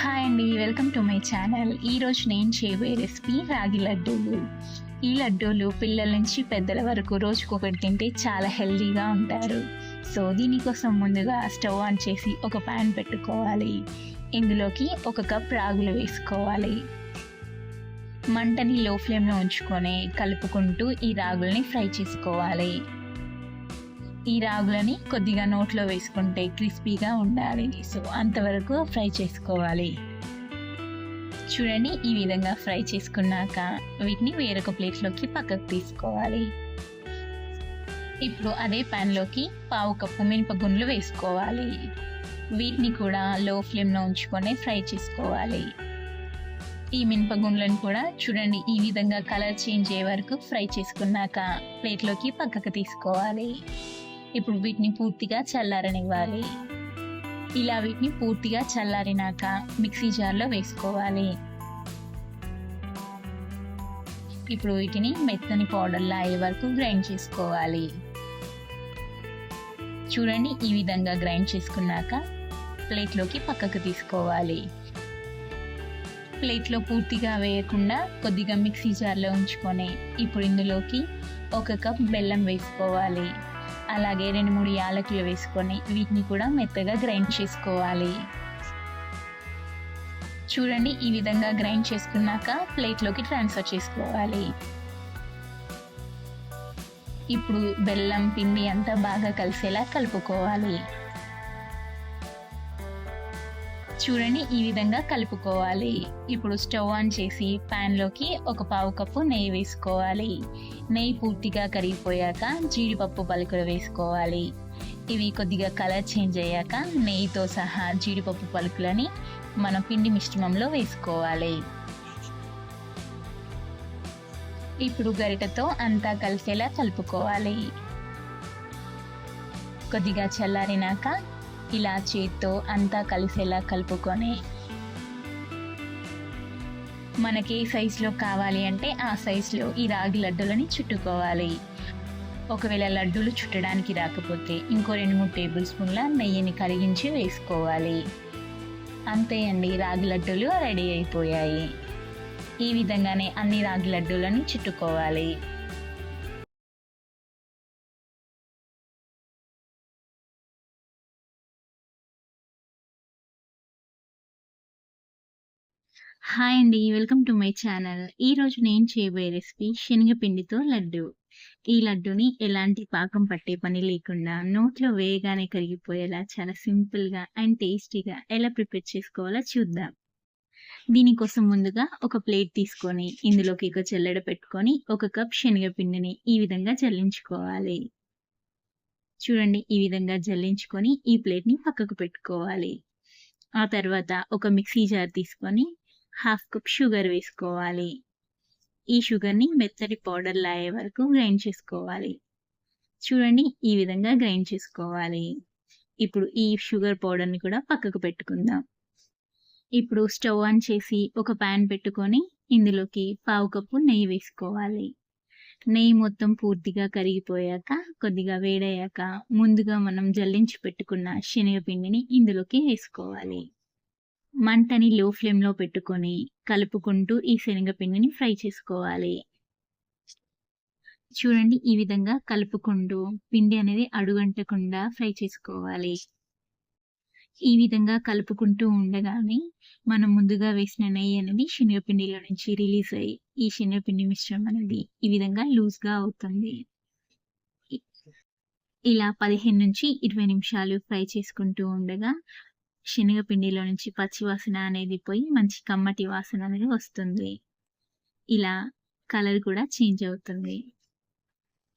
Hi అండి welcome to my channel ఈరోజు నేను చేయబోయే రెసిపీ రాగి లడ్డూలు. ఈ లడ్డూలు పిల్లల నుంచి పెద్దల వరకు రోజుకొకటి తింటే చాలా హెల్దీగా ఉంటారు. సో దీనికోసం ముందుగా స్టవ్ ఆన్ చేసి ఒక ప్యాన్ పెట్టుకోవాలి. ఇందులోకి ఒక కప్ రాగులు వేసుకోవాలి. మంటని లో ఫ్లేమ్లో ఉంచుకొని కలుపుకుంటూ ఈ రాగుల్ని ఫ్రై చేసుకోవాలి. ఈ రాగులని కొద్దిగా నోట్లో వేసుకుంటే క్రిస్పీగా ఉండాలి. సో అంతవరకు ఫ్రై చేసుకోవాలి. చూడండి ఈ విధంగా ఫ్రై చేసుకున్నాక వీటిని వేరొక ప్లేట్లోకి పక్కకు తీసుకోవాలి. ఇప్పుడు అదే ప్యాన్లోకి పావు కప్పు మినపగుండ్లు వేసుకోవాలి. వీటిని కూడా లో ఫ్లేమ్లో ఉంచుకొని ఫ్రై చేసుకోవాలి. ఈ మినపగుండ్లను కూడా చూడండి ఈ విధంగా కలర్ చేంజ్ అయ్యే వరకు ఫ్రై చేసుకున్నాక ప్లేట్లోకి పక్కకు తీసుకోవాలి. ఇప్పుడు వీటిని పూర్తిగా చల్లారనివ్వాలి. ఇలా వీటిని పూర్తిగా చల్లారినాక మిక్సీ జార్లో వేసుకోవాలి. ఇప్పుడు వీటిని మెత్తని పౌడర్లా అయ్యే వరకు గ్రైండ్ చేసుకోవాలి. చూడండి ఈ విధంగా గ్రైండ్ చేసుకున్నాక ప్లేట్లోకి పక్కకు తీసుకోవాలి. ప్లేట్లో పూర్తిగా వేయకుండా కొద్దిగా మిక్సీ జార్లో ఉంచుకొని ఇప్పుడు ఇందులోకి ఒక కప్ బెల్లం వేసుకోవాలి. అలాగే రెండు మూడు యాలకులు వేసుకొని వీటిని కూడా మెత్తగా గ్రైండ్ చేసుకోవాలి. చూడండి ఈ విధంగా గ్రైండ్ చేసుకున్నాక ప్లేట్లోకి ట్రాన్స్ఫర్ చేసుకోవాలి. ఇప్పుడు బెల్లం పిండి అంతా బాగా కలిసేలా కలుపుకోవాలి. చూడండి ఈ విధంగా కలుపుకోవాలి. ఇప్పుడు స్టవ్ ఆన్ చేసి ప్యాన్లోకి ఒక పావు కప్పు నెయ్యి వేసుకోవాలి. నెయ్యి పూర్తిగా కరిగిపోయాక జీడిపప్పు పలుకులు వేసుకోవాలి. ఇవి కొద్దిగా కలర్ చేంజ్ అయ్యాక నెయ్యితో సహా జీడిపప్పు పలుకులని మన పిండి మిశ్రమంలో వేసుకోవాలి. ఇప్పుడు గరిటతో అంతా కలిసేలా కలుపుకోవాలి. కొద్దిగా చల్లారినాక ఇలా చేత్తో అంతా కలిసేలా కలుపుకొని మనకి ఏ సైజులో కావాలి అంటే ఆ సైజులో ఈ రాగి లడ్డూలని చుట్టుకోవాలి. ఒకవేళ లడ్డూలు చుట్టడానికి రాకపోతే ఇంకో రెండు మూడు టేబుల్ స్పూన్ల నెయ్యిని కరిగించి వేసుకోవాలి. అంతే అండి రాగి లడ్డూలు రెడీ అయిపోయాయి. ఈ విధంగానే అన్ని రాగి లడ్డూలని చుట్టుకోవాలి. హాయ్ అండి వెల్కమ్ టు మై ఛానల్ ఈరోజు నేను చేయబోయే రెసిపీ శనగపిండితో లడ్డు. ఈ లడ్డుని ఎలాంటి పాకం పట్టే పని లేకుండా నోట్లో వేయగానే కరిగిపోయేలా చాలా సింపుల్గా అండ్ టేస్టీగా ఎలా ప్రిపేర్ చేసుకోవాలో చూద్దాం. దీనికోసం ముందుగా ఒక ప్లేట్ తీసుకొని ఇందులోకి ఒక చెల్లెడ పెట్టుకొని ఒక కప్ శనగపిండిని ఈ విధంగా జల్లించుకోవాలి. చూడండి ఈ విధంగా జల్లించుకొని ఈ ప్లేట్ని పక్కకు పెట్టుకోవాలి. ఆ తర్వాత ఒక మిక్సీ జార్ తీసుకొని హాఫ్ కప్ షుగర్ వేసుకోవాలి. ఈ షుగర్ని మెత్తటి పౌడర్ లాగే వరకు గ్రైండ్ చేసుకోవాలి. చూడండి ఈ విధంగా గ్రైండ్ చేసుకోవాలి. ఇప్పుడు ఈ షుగర్ పౌడర్ని కూడా పక్కకు పెట్టుకుందాం. ఇప్పుడు స్టవ్ ఆన్ చేసి ఒక ప్యాన్ పెట్టుకొని ఇందులోకి పావు కప్పు నెయ్యి వేసుకోవాలి. నెయ్యి మొత్తం పూర్తిగా కరిగిపోయాక కొద్దిగా వేడయ్యాక ముందుగా మనం జల్లించి పెట్టుకున్న శనగపిండిని ఇందులోకి వేసుకోవాలి. మంటని లో ఫ్లేమ్లో పెట్టుకొని కలుపుకుంటూ ఈ శనగపిండిని ఫ్రై చేసుకోవాలి. చూడండి ఈ విధంగా కలుపుకుంటూ పిండి అనేది అడుగంటకుండా ఫ్రై చేసుకోవాలి. ఈ విధంగా కలుపుకుంటూ ఉండగానే మనం ముందుగా వేసిన నెయ్యి అనేది శనగపిండిలో నుంచి రిలీజ్ అయ్యి ఈ శనగపిండి మిశ్రమం అనేది ఈ విధంగా లూజ్గా అవుతుంది. ఇలా పదిహేను నుంచి ఇరవై నిమిషాలు ఫ్రై చేసుకుంటూ ఉండగా శనగపిండిలో నుంచి పచ్చి వాసన అనేది పోయి మంచి కమ్మటి వాసన అనేది వస్తుంది. ఇలా కలర్ కూడా చేంజ్ అవుతుంది.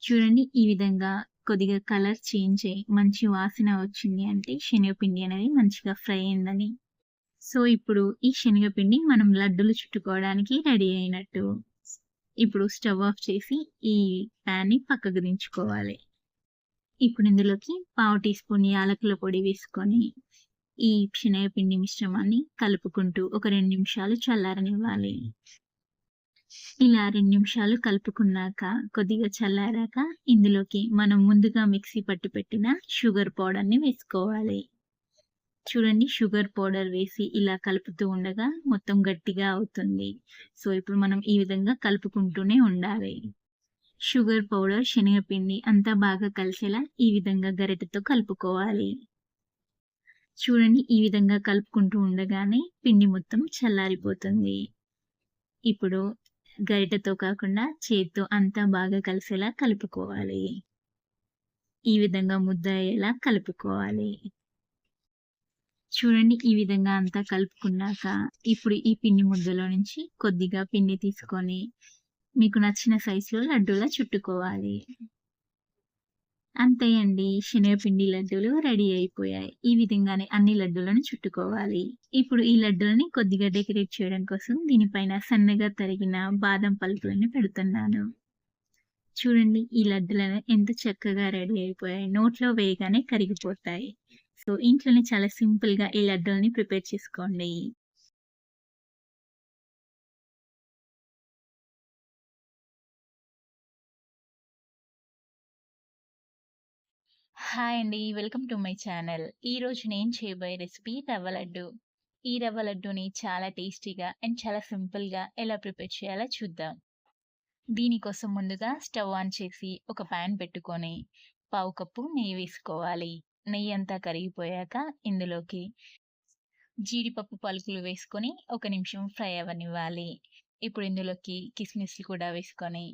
చూడండి ఈ విధంగా కొద్దిగా కలర్ చేంజ్ అయ్యి మంచి వాసన వచ్చింది అంటే శనగపిండి అనేది మంచిగా ఫ్రై అయిందని. సో ఇప్పుడు ఈ శనగపిండి మనం లడ్డూలు చుట్టుకోవడానికి రెడీ అయినట్టు. ఇప్పుడు స్టవ్ ఆఫ్ చేసి ఈ ప్యాన్ని పక్కకు దించుకోవాలి. ఇప్పుడు ఇందులోకి పావు టీ స్పూన్ యాలకుల పొడి వేసుకొని ఈ శనగపిండి మిశ్రమాన్ని కలుపుకుంటూ ఒక రెండు నిమిషాలు చల్లారనివ్వాలి ఇలా రెండు నిమిషాలు కలుపుకున్నాక కొద్దిగా చల్లారాక ఇందులోకి మనం ముందుగా మిక్సీ పట్టు పెట్టిన షుగర్ పౌడర్ని వేసుకోవాలి చూడండి షుగర్ పౌడర్ వేసి ఇలా కలుపుతూ ఉండగా మొత్తం గట్టిగా అవుతుంది. సో, ఇప్పుడు మనం ఈ విధంగా కలుపుకుంటూనే ఉండాలి. షుగర్ పౌడర్, శనగపిండి అంతా బాగా కలిసేలా ఈ విధంగా గరిటెతో కలుపుకోవాలి. చూడండి ఈ విధంగా కలుపుకుంటూ ఉండగానే పిండి మొత్తం చల్లారిపోతుంది. ఇప్పుడు గరిటెతో కాకుండా చేత్తో అంతా బాగా కలిసేలా కలుపుకోవాలి. ఈ విధంగా ముద్ద అయ్యేలా కలుపుకోవాలి. చూడండి ఈ విధంగా అంతా కలుపుకున్నాక ఇప్పుడు ఈ పిండి ముద్దలో నుంచి కొద్దిగా పిండి తీసుకొని మీకు నచ్చిన సైజులో లడ్డూలా చుట్టుకోవాలి. అంతే అండి. శనగపిండి లడ్డూలు రెడీ అయిపోయాయి. ఈ విధంగానే అన్ని లడ్డూలను చుట్టుకోవాలి. ఇప్పుడు ఈ లడ్డూలని కొద్దిగా డెకరేట్ చేయడం కోసం దీనిపైన సన్నగా తరిగిన బాదం పలుకులని పెడుతున్నాను. చూడండి ఈ లడ్డూలను ఎంత చక్కగా రెడీ అయిపోయాయి. నోట్లో వేయగానే కరిగిపోతాయి. సో, ఇంట్లోనే చాలా సింపుల్‌గా ఈ లడ్డూలని ప్రిపేర్ చేసుకోండి. హాయ్ అండి. Welcome to my channel. ఈరోజు నేను చేయబోయే రెసిపీ రవ్వ లడ్డు. ఈ రవ్వ లడ్డుని చాలా టేస్టీగా అండ్ చాలా సింపుల్‌గా ఎలా ప్రిపేర్ చేయాలో చూద్దాం. దీనికోసం ముందుగా స్టవ్ ఆన్ చేసి ఒక ప్యాన్ పెట్టుకొని పావు కప్పు నెయ్యి వేసుకోవాలి. నెయ్యి అంతా కరిగిపోయాక ఇందులోకి జీడిపప్పు పలుకులు వేసుకొని ఒక నిమిషం ఫ్రై అవ్వనివ్వాలి. ఇప్పుడు ఇందులోకి కిస్మిస్‌లు కూడా వేసుకొని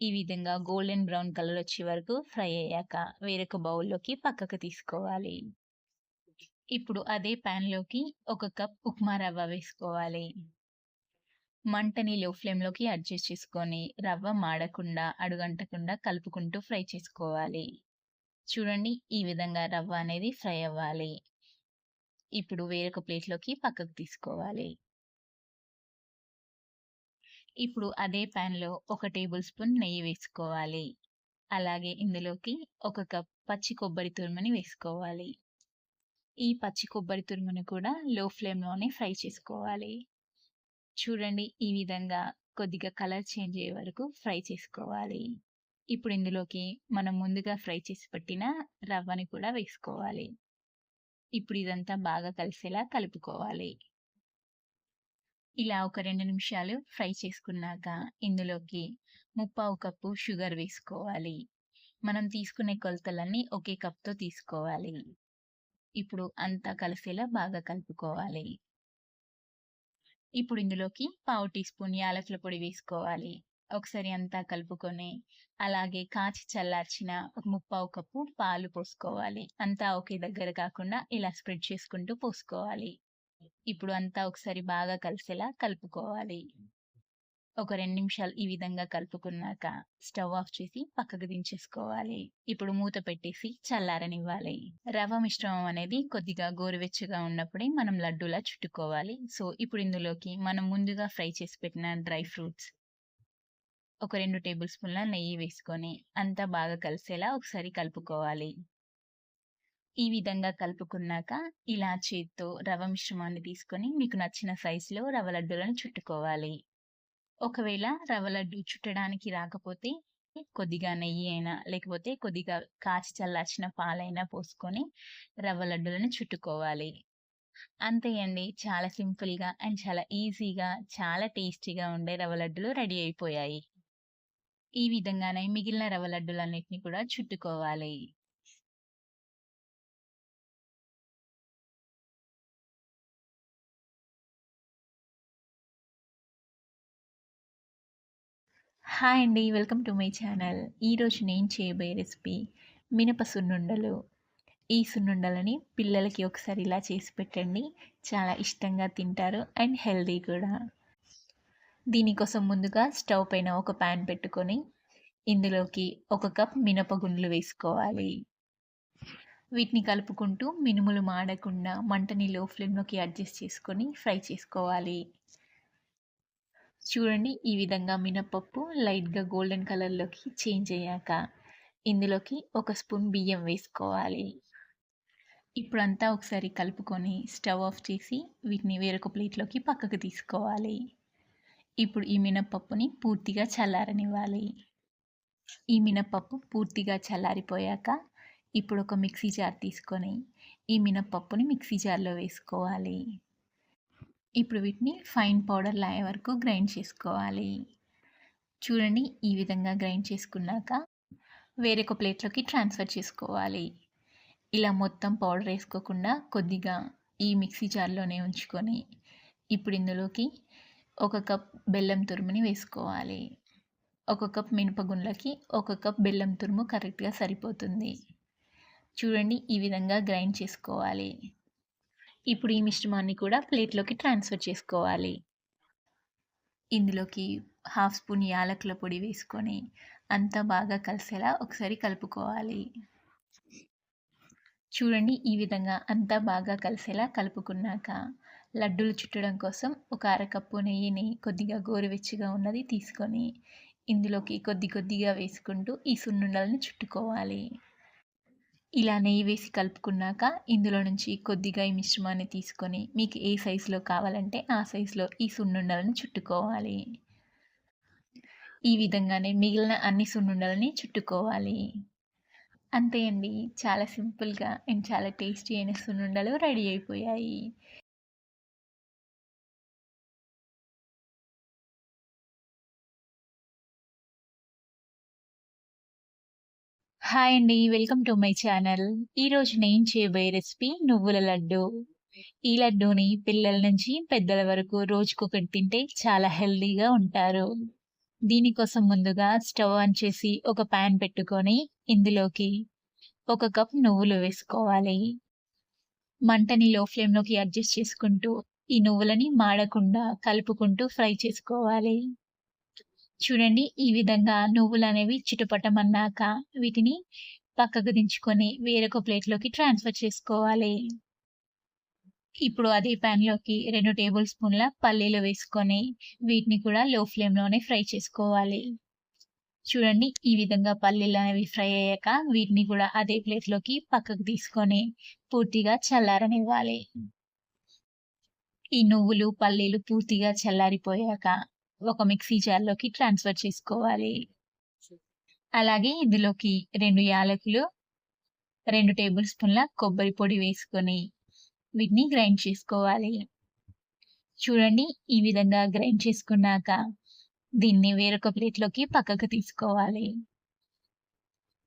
ఈ విధంగా గోల్డెన్ బ్రౌన్ కలర్ వచ్చే వరకు ఫ్రై అయ్యాక వేరొక బౌల్‌లోకి పక్కకు తీసుకోవాలి. ఇప్పుడు అదే ప్యాన్లోకి ఒక కప్ ఉప్మా రవ్వ వేసుకోవాలి. మంటని లో ఫ్లేమ్‌లోకి అడ్జస్ట్ చేసుకొని రవ్వ మాడకుండా, అడుగంటకుండా కలుపుకుంటూ ఫ్రై చేసుకోవాలి. చూడండి ఈ విధంగా రవ్వ అనేది ఫ్రై అవ్వాలి. ఇప్పుడు వేరొక ప్లేట్‌లోకి పక్కకు తీసుకోవాలి. ఇప్పుడు అదే పాన్‌లో ఒక టేబుల్ స్పూన్ నెయ్యి వేసుకోవాలి. అలాగే ఇందులోకి ఒక కప్ పచ్చి కొబ్బరి తురుముని వేసుకోవాలి. ఈ పచ్చి కొబ్బరి తురుమును కూడా లో ఫ్లేమ్‌లోనే ఫ్రై చేసుకోవాలి. చూడండి ఈ విధంగా కొద్దిగా కలర్ చేంజ్ అయ్యే వరకు ఫ్రై చేసుకోవాలి. ఇప్పుడు ఇందులోకి మనం ముందుగా ఫ్రై చేసి పెట్టిన రవ్వని కూడా వేసుకోవాలి. ఇప్పుడు ఇదంతా బాగా కలిసేలా కలుపుకోవాలి. ఇలా ఒక రెండు నిమిషాలు ఫ్రై చేసుకున్నాక ఇందులోకి ముప్పావు కప్పు షుగర్ వేసుకోవాలి. మనం తీసుకునే కొలతలన్నీ ఒకే కప్‌తో తీసుకోవాలి. ఇప్పుడు అంతా కలిసేలా బాగా కలుపుకోవాలి. ఇప్పుడు ఇందులోకి పావు టీ స్పూన్ యాలకుల పొడి వేసుకోవాలి. ఒకసారి అంతా కలుపుకొని అలాగే కాచి చల్లార్చిన ఒక ముప్పావు కప్పు పాలు పోసుకోవాలి. అంతా ఒకే దగ్గర కాకుండా ఇలా స్ప్రెడ్ చేసుకుంటూ పోసుకోవాలి. ఇప్పుడు అంతా ఒకసారి బాగా కలిసేలా కలుపుకోవాలి. ఒక రెండు నిమిషాలు ఈ విధంగా కలుపుకున్నాక స్టవ్ ఆఫ్ చేసి పక్కకు దించేసుకోవాలి. ఇప్పుడు మూత పెట్టేసి చల్లారనివ్వాలి. రవ మిశ్రమం అనేది కొద్దిగా గోరువెచ్చగా ఉన్నప్పుడే మనం లడ్డూలా చుట్టుకోవాలి. సో, ఇప్పుడు ఇందులోకి మనం ముందుగా ఫ్రై చేసి పెట్టిన డ్రై ఫ్రూట్స్ ఒక రెండు టేబుల్ స్పూన్ల నెయ్యి వేసుకొని అంతా బాగా కలిసేలా ఒకసారి కలుపుకోవాలి. ఈ విధంగా కలుపుకున్నాక ఇలా చేత్తో రవ్వ మిశ్రమాన్ని తీసుకొని మీకు నచ్చిన సైజులో రవ్వ లడ్డూలను చుట్టుకోవాలి. ఒకవేళ రవ్వ లడ్డు చుట్టడానికి రాకపోతే కొద్దిగా నెయ్యి అయినా లేకపోతే కొద్దిగా కాచి చల్లార్చిన పాలైనా పోసుకొని రవ్వ లడ్డులను చుట్టుకోవాలి. అంతే అండి. చాలా సింపుల్‌గా అండ్ చాలా ఈజీగా చాలా టేస్టీగా ఉండే రవ్వ లడ్డులు రెడీ అయిపోయాయి. ఈ విధంగానే మిగిలిన రవ్వ లడ్డులన్నిటిని కూడా చుట్టుకోవాలి. హాయ్ అండి. Welcome to my channel. ఈరోజు నేను చేయబోయే రెసిపీ మినప సున్నుండలు. ఈ సున్నుండలని పిల్లలకి ఒకసారి ఇలా చేసి పెట్టండి. చాలా ఇష్టంగా తింటారు అండ్ హెల్దీ కూడా. దీనికోసం ముందుగా స్టవ్ పైన ఒక ప్యాన్ పెట్టుకొని ఇందులోకి ఒక కప్ మినపగుండ్లు వేసుకోవాలి. వీటిని కలుపుకుంటూ మినుములు మాడకుండా మంటని లో ఫ్లేమ్‌లోకి అడ్జస్ట్ చేసుకొని ఫ్రై చేసుకోవాలి. చూడండి ఈ విధంగా మినపప్పు లైట్‌గా గోల్డెన్ కలర్‌లోకి చేంజ్ అయ్యాక ఇందులోకి ఒక స్పూన్ బియ్యం వేసుకోవాలి. ఇప్పుడంతా ఒకసారి కలుపుకొని స్టవ్ ఆఫ్ చేసి వీటిని వేరొక ప్లేట్‌లోకి పక్కకు తీసుకోవాలి. ఇప్పుడు ఈ మినపప్పుని పూర్తిగా చల్లారనివ్వాలి. ఈ మినపప్పు పూర్తిగా చల్లారిపోయాక ఇప్పుడు ఒక మిక్సీ జార్ తీసుకొని ఈ మినపప్పుని మిక్సీ జార్లో వేసుకోవాలి ఇప్పుడు వీటిని ఫైన్ పౌడర్ లాగే వరకు గ్రైండ్ చేసుకోవాలి. చూడండి ఈ విధంగా గ్రైండ్ చేసుకున్నాక వేరొక ప్లేట్లోకి ట్రాన్స్ఫర్ చేసుకోవాలి. ఇలా మొత్తం పౌడర్ వేసుకోకుండా కొద్దిగా ఈ మిక్సీ జార్లోనే ఉంచుకొని ఇప్పుడు ఇందులోకి ఒక కప్ బెల్లం తురుముని వేసుకోవాలి. ఒక కప్ మినపగుండ్లకి ఒక కప్ బెల్లం తురుము కరెక్ట్గా సరిపోతుంది. చూడండి ఈ విధంగా గ్రైండ్ చేసుకోవాలి. ఇప్పుడు ఈ మిశ్రమాన్ని కూడా ప్లేట్లోకి ట్రాన్స్ఫర్ చేసుకోవాలి. ఇందులోకి హాఫ్ స్పూన్ యాలకుల పొడి వేసుకొని అంతా బాగా కలిసేలా ఒకసారి కలుపుకోవాలి. చూడండి ఈ విధంగా అంతా బాగా కలిసేలా కలుపుకున్నాక లడ్డూలు చుట్టడం కోసం ఒక అరకప్పు నెయ్యిని కొద్దిగా గోరువెచ్చగా ఉన్నది తీసుకొని ఇందులోకి కొద్ది కొద్దిగా వేసుకుంటూ ఈ సున్నుండలను చుట్టుకోవాలి. ఇలా నెయ్యి వేసి కలుపుకున్నాక ఇందులో నుంచి కొద్దిగా ఈ మిశ్రమాన్ని తీసుకొని మీకు ఏ సైజులో కావాలంటే ఆ సైజులో ఈ సున్నుండలను చుట్టుకోవాలి. ఈ విధంగానే మిగిలిన అన్ని సున్నుండలని చుట్టుకోవాలి. అంతే అండి. చాలా సింపుల్గా అండ్ చాలా టేస్టీ అయిన సున్నుండలు రెడీ అయిపోయాయి. హాయ్ అండి వెల్కమ్ టు మై ఛానల్ ఈరోజు నేను చేయబోయే రెసిపీ నువ్వుల లడ్డు. ఈ లడ్డూని పిల్లల నుంచి పెద్దల వరకు రోజుకొకటి తింటే చాలా హెల్దీగా ఉంటారు. దీనికోసం ముందుగా స్టవ్ ఆన్ చేసి ఒక ప్యాన్ పెట్టుకొని ఇందులోకి ఒక కప్ నువ్వులు వేసుకోవాలి. మంటని లో ఫ్లేమ్లోకి అడ్జస్ట్ చేసుకుంటూ ఈ నువ్వులని మాడకుండా కలుపుకుంటూ ఫ్రై చేసుకోవాలి. చూడండి ఈ విధంగా నువ్వులు అనేవి చిటుపటమన్నాక వీటిని పక్కకు దించుకొని వేరొక ప్లేట్లోకి ట్రాన్స్ఫర్ చేసుకోవాలి. ఇప్పుడు అదే ప్యాన్లోకి రెండు టేబుల్ స్పూన్ల పల్లీలు వేసుకొని వీటిని కూడా లో ఫ్లేమ్లోనే ఫ్రై చేసుకోవాలి. చూడండి ఈ విధంగా పల్లీలు అనేవి ఫ్రై అయ్యాక వీటిని కూడా అదే ప్లేట్లోకి పక్కకు తీసుకొని పూర్తిగా చల్లారనివ్వాలి. ఈ నువ్వులు పల్లీలు పూర్తిగా చల్లారిపోయాక ఒక మిక్సీ జార్లోకి ట్రాన్స్ఫర్ చేసుకోవాలి. అలాగే ఇందులోకి రెండు యాలకులు రెండు టేబుల్ స్పూన్ల కొబ్బరి పొడి వేసుకొని వీటిని గ్రైండ్ చేసుకోవాలి. చూడండి ఈ విధంగా గ్రైండ్ చేసుకున్నాక దీన్ని వేరొక ప్లేట్లోకి పక్కకు తీసుకోవాలి.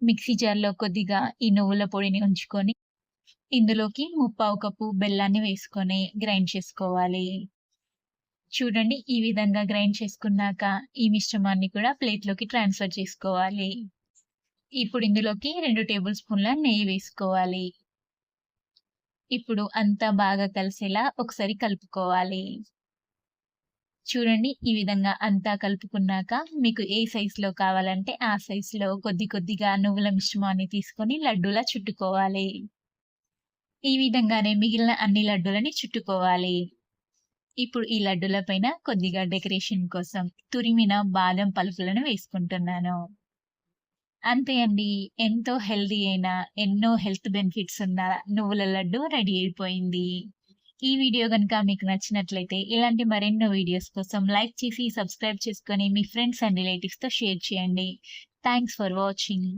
మిక్సీ జార్లో కొద్దిగా ఈ నువ్వుల పొడిని ఉంచుకొని ఇందులోకి ముప్పావు కప్పు బెల్లాన్ని వేసుకొని గ్రైండ్ చేసుకోవాలి. చూడండి ఈ విధంగా గ్రైండ్ చేసుకున్నాక ఈ మిశ్రమాన్ని కూడా ప్లేట్లోకి ట్రాన్స్ఫర్ చేసుకోవాలి. ఇప్పుడు ఇందులోకి రెండు టేబుల్ స్పూన్ల నెయ్యి వేసుకోవాలి. ఇప్పుడు అంతా బాగా కలిసేలా ఒకసారి కలుపుకోవాలి. చూడండి ఈ విధంగా అంతా కలుపుకున్నాక మీకు ఏ సైజులో కావాలంటే ఆ సైజులో కొద్ది కొద్దిగా నువ్వుల మిశ్రమాన్ని తీసుకొని లడ్డూలా చుట్టుకోవాలి. ఈ విధంగానే మిగిలిన అన్ని లడ్డూలని చుట్టుకోవాలి. ఇప్పుడు ఈ లడ్డుల పైన కొద్దిగా డెకరేషన్ కోసం తురిమిన బాదం పలుకులను వేసుకుంటున్నాను. అంతే అండి ఎంతో హెల్దీ అయిన ఎన్నో హెల్త్ బెనిఫిట్స్ ఉన్న నువ్వుల లడ్డు రెడీ అయిపోయింది. ఈ వీడియో కనుక మీకు నచ్చినట్లయితే ఇలాంటి మరెన్నో వీడియోస్ కోసం లైక్ చేసి సబ్స్క్రైబ్ చేసుకొని మీ ఫ్రెండ్స్ అండ్ రిలేటివ్స్తో షేర్ చేయండి. Thanks for watching.